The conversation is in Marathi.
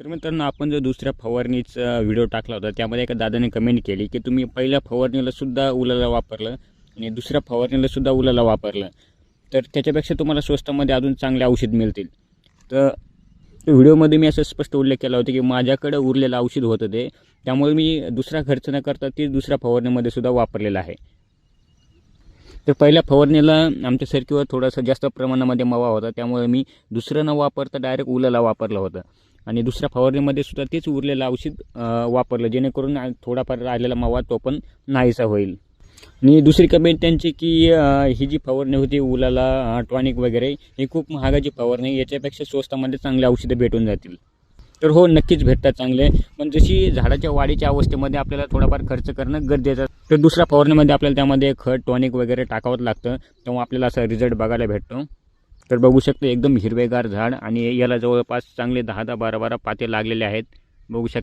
तर मित्रांनो आपण जो दुसऱ्या फवारणीचा व्हिडिओ टाकला होता त्यामध्ये एका दादाने कमेंट केली की तुम्ही पहिल्या फवारणीला सुद्धा उलाला वापरलं आणि दुसऱ्या फवारणीला सुद्धा उलाला वापरलं. तर त्याच्यापेक्षा तुम्हाला स्वस्तामध्ये अजून चांगले औषध मिळतील. तर व्हिडिओमध्ये मी असं स्पष्ट उल्लेख केला होता की माझ्याकडे उरलेलं औषध होतं ते. त्यामुळे मी दुसरा खर्च न करता ते दुसऱ्या फवारणीमध्ये सुद्धा वापरलेलं आहे. तर पहिल्या फवारणीला आमच्या सरकीवर थोडासा जास्त प्रमाणामध्ये मवा होता. त्यामुळे मी दुसरं न वापरता डायरेक्ट उलाला वापरला होता. आणि दुसऱ्या फवारणीमध्ये सुद्धा तेच उरलेलं औषध वापरलं. जेणेकरून थोडाफार राहिलेला मवा तो पण नाहीसा होईल. आणि दुसरी कमेंट त्यांची की ही जी फवारणी होती उलाला टॉनिक वगैरे ही खूप महागाची फवारणी याच्यापेक्षा स्वस्तामध्ये चांगले औषधं भेटून जातील. तर हो नक्कीच भेटतात चांगले. पण जशी झाडाच्या वाढीच्या अवस्थेमध्ये आपल्याला थोडाफार खर्च करणं गरजेचं तर दुसऱ्या फवारणीमध्ये आपल्याला त्यामध्ये खत टॉनिक वगैरे टाकावंच लागतं. तेव्हा आपल्याला असा रिझल्ट बघायला भेटतो. तर बघू शकतो एकदम हिरवेगार झाड आणि याला जवळपास चांगले दहा दहा बारा बारा पाते लागलेले आहेत. बघू शकता.